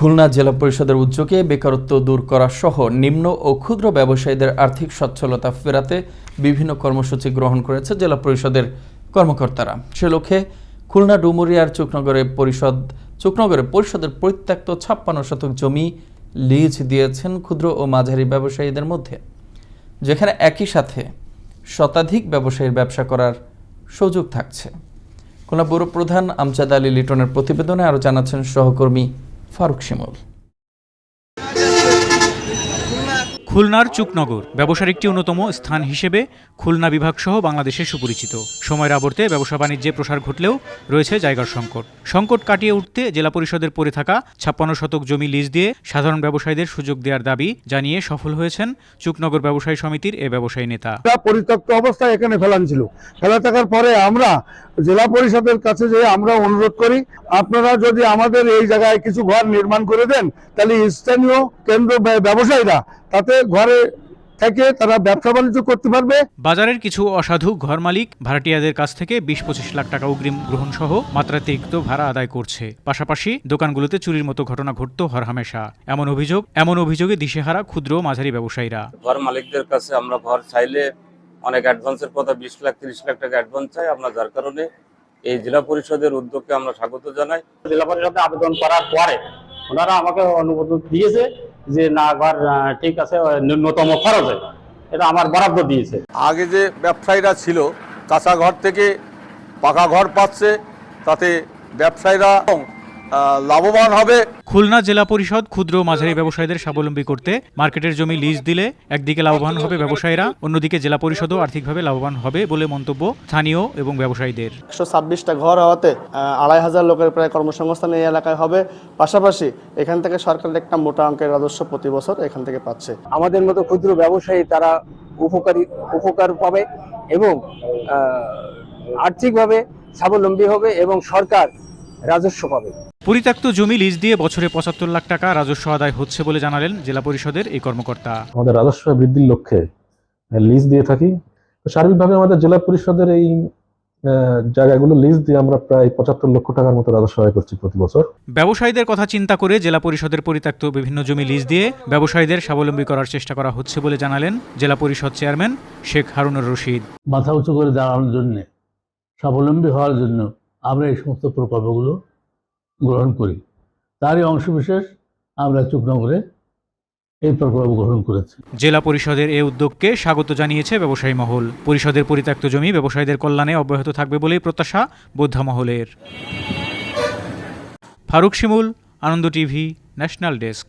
খুলনা জেলা পরিষদের উদ্যোগে বেকারত্ব দূর করা সহ নিম্ন ও ক্ষুদ্র ব্যবসায়ীদের আর্থিক সচ্ছলতা ফেরাতে বিভিন্ন কর্মসূচি গ্রহণ করেছে জেলা পরিষদের কর্মকর্তারা। সে লক্ষ্যে খুলনা ডুমুরিয়ার চুকনগরে পরিষদ, চুকনগরে পরিষদের পরিত্যক্ত ছাপ্পান্ন শতক জমি লিজ দিয়েছেন ক্ষুদ্র ও মাঝারি ব্যবসায়ীদের মধ্যে, যেখানে একই সাথে শতাধিক ব্যবসায়ীর ব্যবসা করার সুযোগ থাকছে। খুলনা ব্যুরো প্রধান আমজাদ আলী লিটনের প্রতিবেদনে আরও জানাচ্ছেন সহকর্মী ফারুক শিমুল খুলনার চুকনগর, ব্যবসার একটি অন্যতম স্থান হিসেবে খুলনা বিভাগ সহ বাংলাদেশে সুপরিচিত। সময়ের আবর্তে ব্যবসা বাণিজ্যে প্রসার ঘটলেও রয়েছে জায়গার সংকট। সংকট কাটিয়ে উঠতে জেলা পরিষদের পড়ে থাকা ছাপ্পান্ন শতক জমি লিজ দিয়ে সাধারণ ব্যবসায়ীদের সুযোগ দেওয়ার দাবি জানিয়ে সফল হয়েছেন চুকনগর ব্যবসায়ী সমিতির এ ব্যবসায়ী নেতা। পরিত্যক্ত অবস্থায় এখানে ফেলান ছিল। ফেলা থাকার পরে আমরা জেলা পরিষদের কাছে যে আমরা অনুরোধ করি, আপনারা যদি আমাদের এই জায়গায় কিছু ঘর নির্মাণ করে দেন, তাহলে স্থানীয় কেন্দ্র ব্যবসায়ীরা তাতে ঘরে থেকে তারা ব্যবসা বাণিজ্য করতে পারবে। বাজারের কিছু অসাধু ঘর মালিক ভাড়াটিয়াদের কাছ থেকে বিশ পঁচিশ লাখ টাকা অগ্রিম গ্রহণ সহ মাত্রাতিরিক্ত ভাড়া আদায় করছে। পাশাপাশি দোকানগুলোতে চুরির মতো ঘটনা ঘটতো হরহামেশা। এমন অভিযোগ এমন অভিযোগে দিশেহারা ক্ষুদ্র মাঝারি ব্যবসায়ীরা। ঘর মালিকদের কাছে আমরা ঘর চাইলে অনেক অ্যাডভান্সের কথা বিশ লাখ তিরিশ লাখ টাকা অ্যাডভান্স চাই আমরা যার কারণে এই জেলা পরিষদের উদ্যোগকে আমরা স্বাগত জানাই। জেলা পরিষদে আবেদন করার পরে ওনারা আমাকে অনুমোদন দিয়েছে। যে না ঘর ঠিক আছে ন্যূনতম খরচে। এটা আমার বরাদ্দ দিয়েছে। আগে যে ব্যবসায়ীরা ছিল কাঁচা ঘর থেকে পাকা ঘর পাচ্ছে, তাতে ব্যবসায়ীরা লাভবান হবে। খুলনা জেলা পরিষদ ক্ষুদ্র মাঝারি ব্যবসায়ীদের স্বাবলম্বী করতে মার্কেটের জমি লিজ দিলে একদিকে লাভবান হবে ব্যবসায়ীরা অন্যদিকে জেলা পরিষদও আর্থিকভাবে লাভবান হবে বলে মন্তব্য স্থানীয় এবং ব্যবসায়ীদের। একশো ছাব্বিশটা ঘর হওয়াতে আড়াই হাজার লোকের প্রায় কর্মসংস্থান এই এলাকায় হবে। পাশাপাশি এখান থেকে সরকারের একটা মোটা অঙ্কের রাজস্ব প্রতি বছর এখান থেকে পাচ্ছে। আমাদের মতো ক্ষুদ্র ব্যবসায়ী তারা উপকারী উপকার পাবে এবং আর্থিকভাবে স্বাবলম্বী হবে এবং সরকার রাজস্ব পাবে। পরিত্যক্ত জমি লিজ দিয়ে বছরে পঁচাত্তর লাখ টাকা রাজস্ব আদায় হচ্ছে বলে জানালেন জেলা পরিষদের এই কর্মকর্তা। আমাদের রাজস্ব বৃদ্ধির লক্ষ্যে লিজ দিয়ে থাকি। সার্বিকভাবে আমাদের জেলা পরিষদের এই জায়গাগুলো লিজ দিয়ে আমরা প্রায় পঁচাত্তর লক্ষ টাকার মতো রাজস্ব আয় করছি প্রতি বছর। ব্যবসায়ীদের কথা চিন্তা করে জেলা পরিষদের পরিত্যক্ত বিভিন্ন জমি লিজ দিয়ে ব্যবসায়ীদের স্বাবলম্বী করার চেষ্টা করা হচ্ছে বলে জানালেন জেলা পরিষদ চেয়ারম্যান শেখ হারুনুর রশিদ। মাথা উঁচু করে দাঁড়ানোর জন্য স্বাবলম্বী হওয়ার জন্য আমরা এই সমস্ত প্রকল্পগুলো গ্রহণ করি। তারই অংশবিশেষ আমরা চুকনগরে এই প্রকল্প গ্রহণ করেছি। জেলা পরিষদের এই উদ্যোগকে স্বাগত জানিয়েছে ব্যবসায়ী মহল। পরিষদের পরিত্যক্ত জমি ব্যবসায়ীদের কল্যাণে অব্যাহত থাকবে বলেই প্রত্যাশা বোদ্ধা মহলের। Faruk Shimul, Ananda TV, national desk.